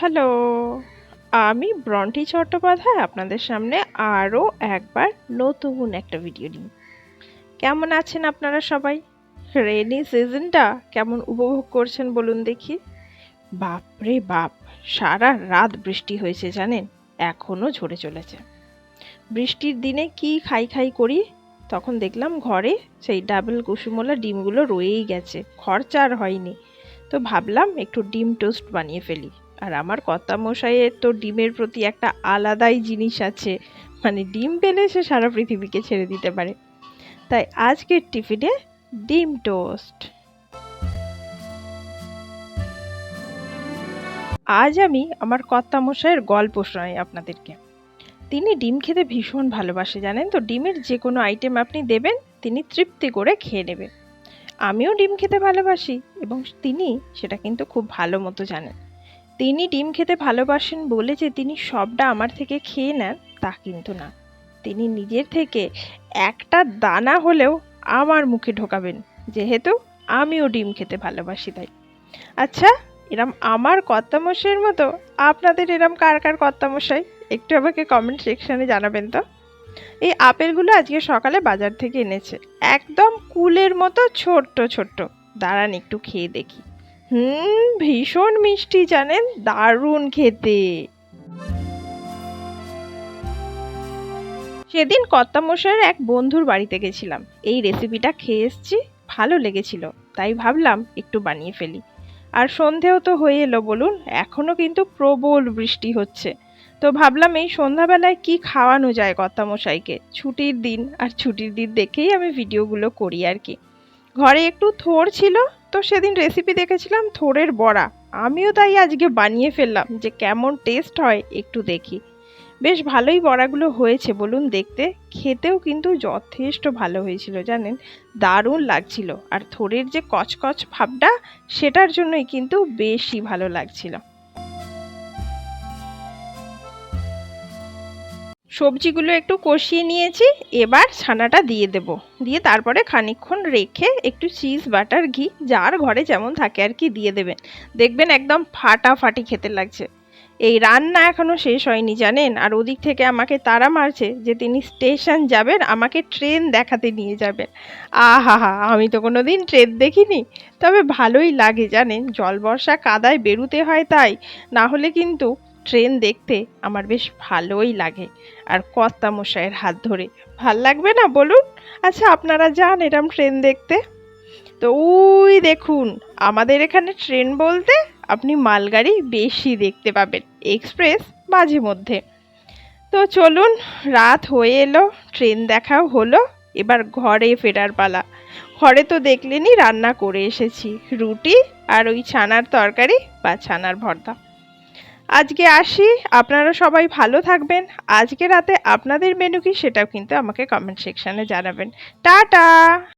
Hello, আমি Brontë Chattopadhyay আপনাদের সামনে আরও একবার নতুন একটা ভিডিও নিই কেমন আছেন আপনারা সবাই? রেনি সিজনটা কেমন উপভোগ করছেন বলুন দেখি। বাপরে বাপ, সারা রাত বৃষ্টি হয়েছে জানেন এখনও ঝরে চলেছে। বৃষ্টির দিনে কি খাই খাই করি? তখন দেখলাম ঘরে সেই ডাবল কুসুমলা ডিমগুলো রয়েই গেছে, খরচা আর হয়নি। তো ভাবলাম একটু ডিম টোস্ট বানিয়ে ফেলি। আর আমার কর্তা মশাইয়ের তো ডিমের প্রতি একটা আলাদাই জিনিস আছে। মানে ডিম পেলে সে সারা পৃথিবীকে ছেড়ে দিতে পারে। তাই আজকের টিফিনে ডিম টোস্ট। আজ আমি আমার কর্তা মশাইয়ের গল্প শোনাই আপনাদেরকে। তিনি ডিম খেতে ভীষণ ভালোবাসে, জানেন তো? ডিমের যে কোনো আইটেম আপনি দেবেন, তিনি তৃপ্তি করে খেয়ে নেবেন। আমিও ডিম খেতে ভালোবাসি এবং তিনি সেটা কিন্তু খুব ভালো মতো জানেন। তিনি ডিম খেতে ভালোবাসেন বলে যে তিনি সবটা আমার থেকে খেয়ে নেন, তা কিন্তু না। তিনি নিজের থেকে একটা দানা হলেও আমার মুখে ঢোকাবেন, যেহেতু আমিও ডিম খেতে ভালোবাসি তাই। আচ্ছা এরম আমার কর্তামশাইয়ের মতো আপনাদের এরম কার কার কর্তামশাই? একটু আমাকে কমেন্ট সেকশানে জানাবেন তো। এই আপেলগুলো আজকে সকালে বাজার থেকে এনেছে। একদম কুলের মতো ছোট্ট ছোট্ট। দাঁড়ান, একটু খেয়ে দেখি। হুম, ভীষণ মিষ্টি জানেন, দারুণ খেতে। সেদিন কর্তামশাইয়ের এক বন্ধুর বাড়িতে গেছিলাম। এই রেসিপিটা খেয়ে এসছি, ভালো লেগেছিল। তাই ভাবলাম একটু বানিয়ে ফেলি। আর সন্ধেও তো হয়ে এলো বলুন এখনও কিন্তু প্রবল বৃষ্টি হচ্ছে। তো ভাবলাম এই সন্ধ্যাবেলায় কি খাওয়ানো যায় কর্তামশাইকে? ছুটির দিন, আর ছুটির দিন দেখেই আমি ভিডিওগুলো করি আর কি। ঘরে একটু থোর ছিল তো সেদিন রেসিপি দেখেছিলাম থোরের বড়া। আমিও তাই আজকে বানিয়ে ফেললাম, যে কেমন টেস্ট হয় একটু দেখি। বেশ ভালোই বড়াগুলো হয়েছে, বলুন দেখতে। খেতেও কিন্তু যথেষ্ট ভালো হয়েছিল, জানেন? দারুণ লাগছিল। আর থোরের যে কচকচ ভাবটা, সেটার জন্যই কিন্তু বেশি ভালো লাগছিল। সবজিগুলো একটু কষিয়ে নিয়েছি, এবার ছানাটা দিয়ে দেব। দিয়ে তারপরে খানিকক্ষণ রেখে একটু চিজ, বাটার, ঘি, যার ঘরে যেমন থাকে আর কি দিয়ে দেবেন দেখবেন একদম ফাটাফাটি খেতে লাগছে। এই রান্না এখনও শেষ হয়নি, জানেন? আর ওদিক থেকে আমাকে তারা মারছে যে তিনি স্টেশন যাবেন, আমাকে ট্রেন দেখাতে নিয়ে যাবেন। আহা হা, আমি তো কোনো দিন ট্রেন দেখিনি। তবে ভালোই লাগে, জানেন? জল বর্ষা কাদায় বেরুতে হয় তাই। না হলে কিন্তু ট্রেন দেখতে আমার বেশ ভালোই লাগে। আর কর্তা মশাইয়ের হাত ধরে, ভালো লাগবে না বলুন? আচ্ছা আপনারা যান এরম ট্রেন দেখতে। তো ওই দেখুন, আমাদের এখানে ট্রেন বলতে আপনি মালগাড়ি বেশি দেখতে পাবেন, এক্সপ্রেস মাঝে মধ্যে। তো চলুন, রাত হয়ে এলো, ট্রেন দেখাও হলো, এবার ঘরে ফেরার পালা। ঘরে তো দেখলেনই রান্না করে এসেছি, রুটি আর ওই ছানার তরকারি বা ছানার ভর্তা। আজকে আসি, আপনারা সবাই ভালো থাকবেন। আজকে রাতে আপনাদের মেনু কি সেটাও কিন্তু আমাকে কমেন্ট সেকশানে জানাবেন। টাটা!